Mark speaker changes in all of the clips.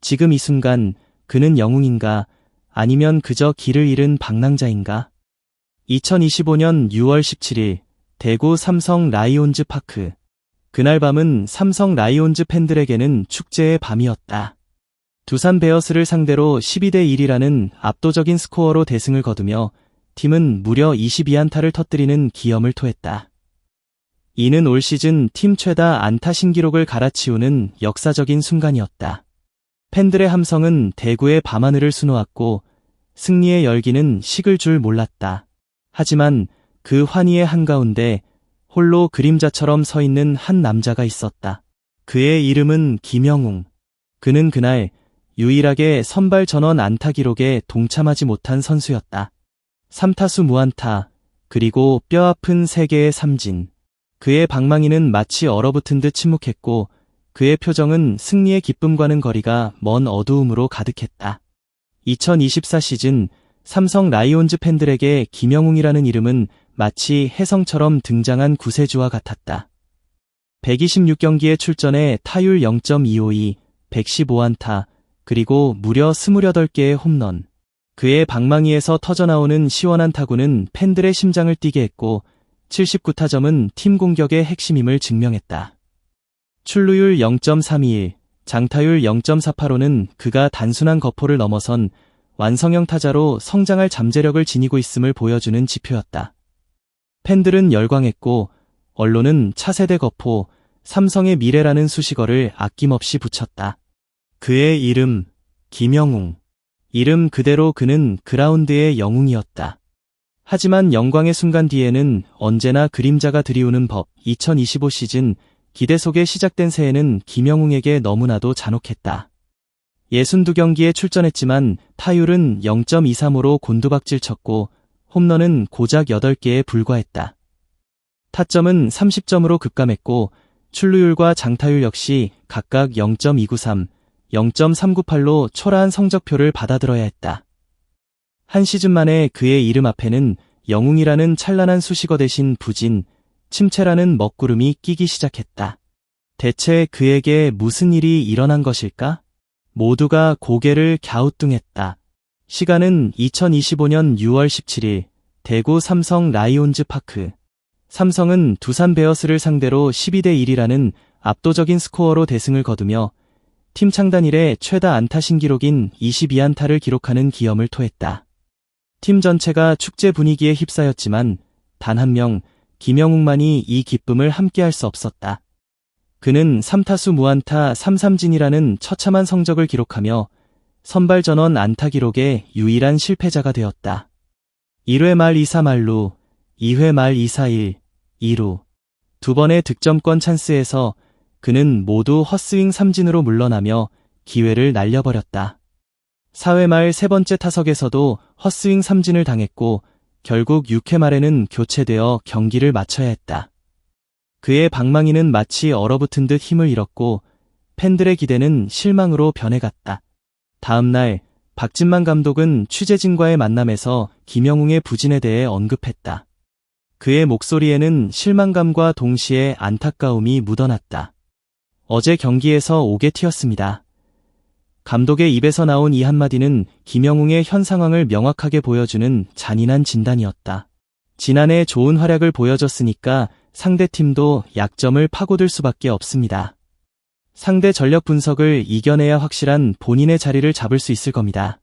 Speaker 1: 지금 이 순간 그는 영웅인가 아니면 그저 길을 잃은 방랑자인가? 2025년 6월 17일 대구 삼성 라이온즈 파크. 그날 밤은 삼성 라이온즈 팬들에게는 축제의 밤이었다. 두산 베어스를 상대로 12대 1이라는 압도적인 스코어로 대승을 거두며 팀은 무려 22안타를 터뜨리는 기염을 토했다. 이는 올 시즌 팀 최다 안타 신기록을 갈아치우는 역사적인 순간이었다. 팬들의 함성은 대구의 밤하늘을 수놓았고 승리의 열기는 식을 줄 몰랐다. 하지만 그 환희의 한가운데 홀로 그림자처럼 서 있는 한 남자가 있었다. 그의 이름은 김영웅. 그는 그날 유일하게 선발 전원 안타 기록에 동참하지 못한 선수였다. 3타수 무안타, 그리고 뼈아픈 세개의 삼진. 그의 방망이는 마치 얼어붙은 듯 침묵했고 그의 표정은 승리의 기쁨과는 거리가 먼 어두움으로 가득했다. 2024 시즌 삼성 라이온즈 팬들에게 김영웅이라는 이름은 마치 혜성처럼 등장한 구세주와 같았다. 126경기에 출전해 타율 0.252, 115안타, 그리고 무려 28개의 홈런. 그의 방망이에서 터져나오는 시원한 타구는 팬들의 심장을 뛰게 했고 79타점은 팀 공격의 핵심임을 증명했다. 출루율 0.321, 장타율 0.485는 그가 단순한 거포를 넘어선 완성형 타자로 성장할 잠재력을 지니고 있음을 보여주는 지표였다. 팬들은 열광했고 언론은 차세대 거포, 삼성의 미래라는 수식어를 아낌없이 붙였다. 그의 이름, 김영웅. 이름 그대로 그는 그라운드의 영웅이었다. 하지만 영광의 순간 뒤에는 언제나 그림자가 드리우는 법 2025 시즌 기대 속에 시작된 새해는 김영웅에게 너무나도 잔혹했다. 62경기에 출전했지만 타율은 0.235로 곤두박질 쳤고 홈런은 고작 8개에 불과했다. 타점은 30점으로 급감했고 출루율과 장타율 역시 각각 0.293, 0.398로 초라한 성적표를 받아들어야 했다. 한 시즌 만에 그의 이름 앞에는 영웅이라는 찬란한 수식어 대신 부진, 침체라는 먹구름이 끼기 시작했다. 대체 그에게 무슨 일이 일어난 것일까? 모두가 고개를 갸우뚱했다. 시간은 2025년 6월 17일 대구 삼성 라이온즈 파크. 삼성은 두산 베어스를 상대로 12대 1이라는 압도적인 스코어로 대승을 거두며 팀 창단 이래 최다 안타 신기록인 22안타를 기록하는 기염을 토했다. 팀 전체가 축제 분위기에 휩싸였지만 단 한 명 김영웅만이 이 기쁨을 함께할 수 없었다. 그는 3타수 무안타 3삼진이라는 처참한 성적을 기록하며 선발 전원 안타 기록의 유일한 실패자가 되었다. 1회 말 2사 말루, 2회 말 2사 1, 2루. 두 번의 득점권 찬스에서 그는 모두 헛스윙 삼진으로 물러나며 기회를 날려버렸다. 4회 말 세 번째 타석에서도 헛스윙 삼진을 당했고 결국 6회 말에는 교체되어 경기를 마쳐야 했다. 그의 방망이는 마치 얼어붙은 듯 힘을 잃었고 팬들의 기대는 실망으로 변해갔다. 다음 날 박진만 감독은 취재진과의 만남에서 김영웅의 부진에 대해 언급했다. 그의 목소리에는 실망감과 동시에 안타까움이 묻어났다. 어제 경기에서 오게 튀었습니다. 감독의 입에서 나온 이 한마디는 김영웅의 현 상황을 명확하게 보여주는 잔인한 진단이었다. 지난해 좋은 활약을 보여줬으니까 상대팀도 약점을 파고들 수밖에 없습니다. 상대 전력 분석을 이겨내야 확실한 본인의 자리를 잡을 수 있을 겁니다.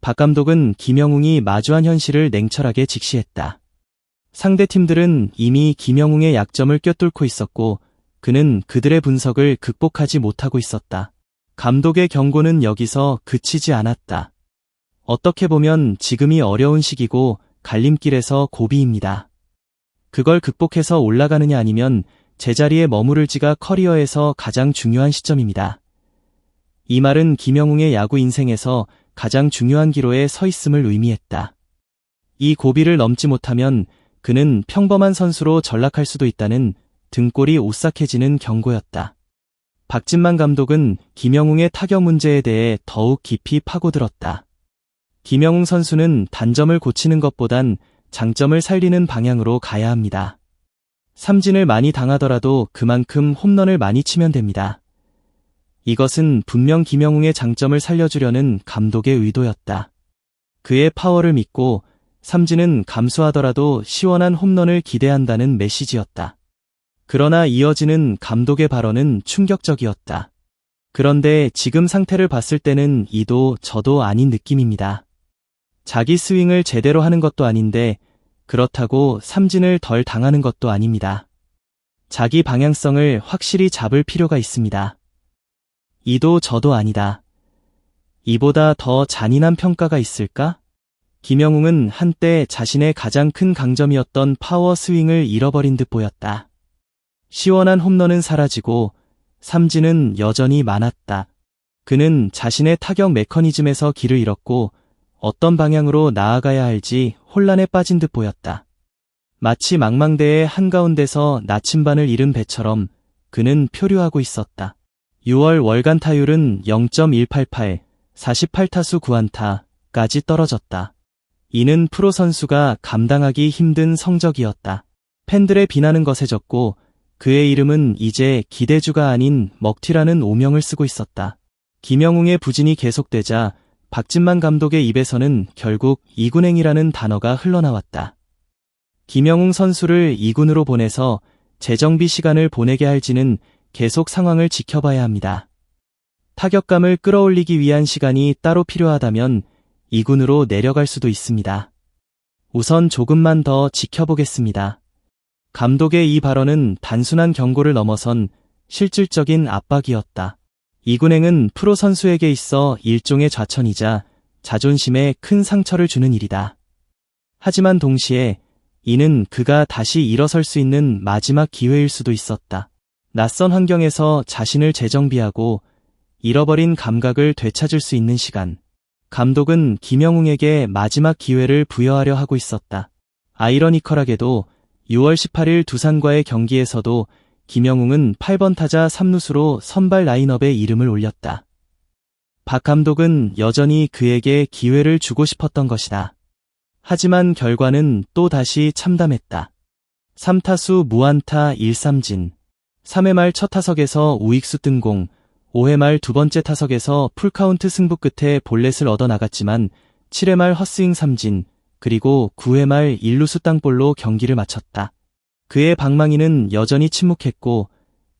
Speaker 1: 박 감독은 김영웅이 마주한 현실을 냉철하게 직시했다. 상대 팀들은 이미 김영웅의 약점을 꿰뚫고 있었고 그는 그들의 분석을 극복하지 못하고 있었다. 감독의 경고는 여기서 그치지 않았다. 어떻게 보면 지금이 어려운 시기고 갈림길에서 고비입니다. 그걸 극복해서 올라가느냐 아니면 제자리에 머무를지가 커리어에서 가장 중요한 시점입니다. 이 말은 김영웅의 야구 인생에서 가장 중요한 기로에 서 있음을 의미했다. 이 고비를 넘지 못하면 그는 평범한 선수로 전락할 수도 있다는 등골이 오싹해지는 경고였다. 박진만 감독은 김영웅의 타격 문제에 대해 더욱 깊이 파고들었다. 김영웅 선수는 단점을 고치는 것보단 장점을 살리는 방향으로 가야 합니다. 삼진을 많이 당하더라도 그만큼 홈런을 많이 치면 됩니다. 이것은 분명 김영웅의 장점을 살려주려는 감독의 의도였다. 그의 파워를 믿고 삼진은 감수하더라도 시원한 홈런을 기대한다는 메시지였다. 그러나 이어지는 감독의 발언은 충격적이었다. 그런데 지금 상태를 봤을 때는 이도 저도 아닌 느낌입니다. 자기 스윙을 제대로 하는 것도 아닌데 그렇다고 삼진을 덜 당하는 것도 아닙니다. 자기 방향성을 확실히 잡을 필요가 있습니다. 이도 저도 아니다. 이보다 더 잔인한 평가가 있을까? 김영웅은 한때 자신의 가장 큰 강점이었던 파워 스윙을 잃어버린 듯 보였다. 시원한 홈런은 사라지고 삼진은 여전히 많았다. 그는 자신의 타격 메커니즘에서 길을 잃었고 어떤 방향으로 나아가야 할지 혼란에 빠진 듯 보였다. 마치 망망대의 한가운데서 나침반을 잃은 배처럼 그는 표류하고 있었다. 6월 월간 타율은 0.188, 48타수 9안타까지 떨어졌다. 이는 프로 선수가 감당하기 힘든 성적이었다. 팬들의 비난은 거세졌고 그의 이름은 이제 기대주가 아닌 먹튀라는 오명을 쓰고 있었다. 김영웅의 부진이 계속되자 박진만 감독의 입에서는 결국 이군행이라는 단어가 흘러나왔다. 김영웅 선수를 이군으로 보내서 재정비 시간을 보내게 할지는 계속 상황을 지켜봐야 합니다. 타격감을 끌어올리기 위한 시간이 따로 필요하다면 이군으로 내려갈 수도 있습니다. 우선 조금만 더 지켜보겠습니다. 감독의 이 발언은 단순한 경고를 넘어선 실질적인 압박이었다. 이군행은 프로 선수에게 있어 일종의 좌천이자 자존심에 큰 상처를 주는 일이다. 하지만 동시에 이는 그가 다시 일어설 수 있는 마지막 기회일 수도 있었다. 낯선 환경에서 자신을 재정비하고 잃어버린 감각을 되찾을 수 있는 시간. 감독은 김영웅에게 마지막 기회를 부여하려 하고 있었다. 아이러니컬하게도 6월 18일 두산과의 경기에서도 김영웅은 8번 타자 3루수로 선발 라인업에 이름을 올렸다. 박 감독은 여전히 그에게 기회를 주고 싶었던 것이다. 하지만 결과는 또 다시 참담했다. 3타수 무안타 1삼진, 3회 말 첫 타석에서 우익수 뜬공, 5회 말 두 번째 타석에서 풀카운트 승부 끝에 볼넷을 얻어 나갔지만 7회 말 헛스윙 삼진, 그리고 9회 말 1루수 땅볼로 경기를 마쳤다. 그의 방망이는 여전히 침묵했고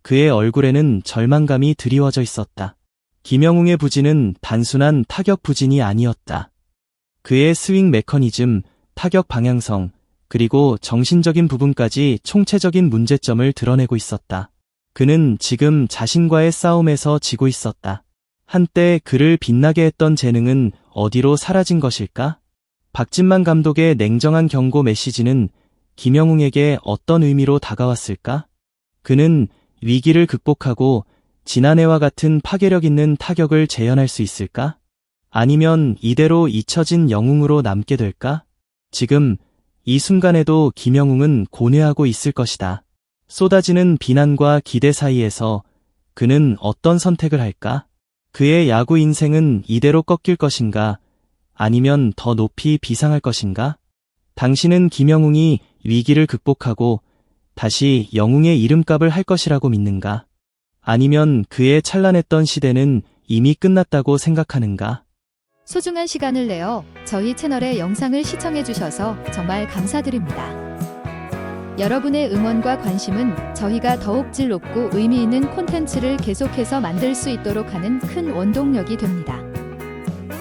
Speaker 1: 그의 얼굴에는 절망감이 드리워져 있었다. 김영웅의 부진은 단순한 타격 부진이 아니었다. 그의 스윙 메커니즘, 타격 방향성, 그리고 정신적인 부분까지 총체적인 문제점을 드러내고 있었다. 그는 지금 자신과의 싸움에서 지고 있었다. 한때 그를 빛나게 했던 재능은 어디로 사라진 것일까? 박진만 감독의 냉정한 경고 메시지는 김영웅에게 어떤 의미로 다가왔을까? 그는 위기를 극복하고 지난해와 같은 파괴력 있는 타격을 재현할 수 있을까? 아니면 이대로 잊혀진 영웅으로 남게 될까? 지금 이 순간에도 김영웅은 고뇌하고 있을 것이다. 쏟아지는 비난과 기대 사이에서 그는 어떤 선택을 할까? 그의 야구 인생은 이대로 꺾일 것인가? 아니면 더 높이 비상할 것인가? 당신은 김영웅이 위기를 극복하고 다시 영웅의 이름값을 할 것이라고 믿는가? 아니면 그의 찬란했던 시대는 이미 끝났다고 생각하는가?
Speaker 2: 소중한 시간을 내어 저희 채널의 영상을 시청해 주셔서 정말 감사드립니다. 여러분의 응원과 관심은 저희가 더욱 질 높고 의미 있는 콘텐츠를 계속해서 만들 수 있도록 하는 큰 원동력이 됩니다.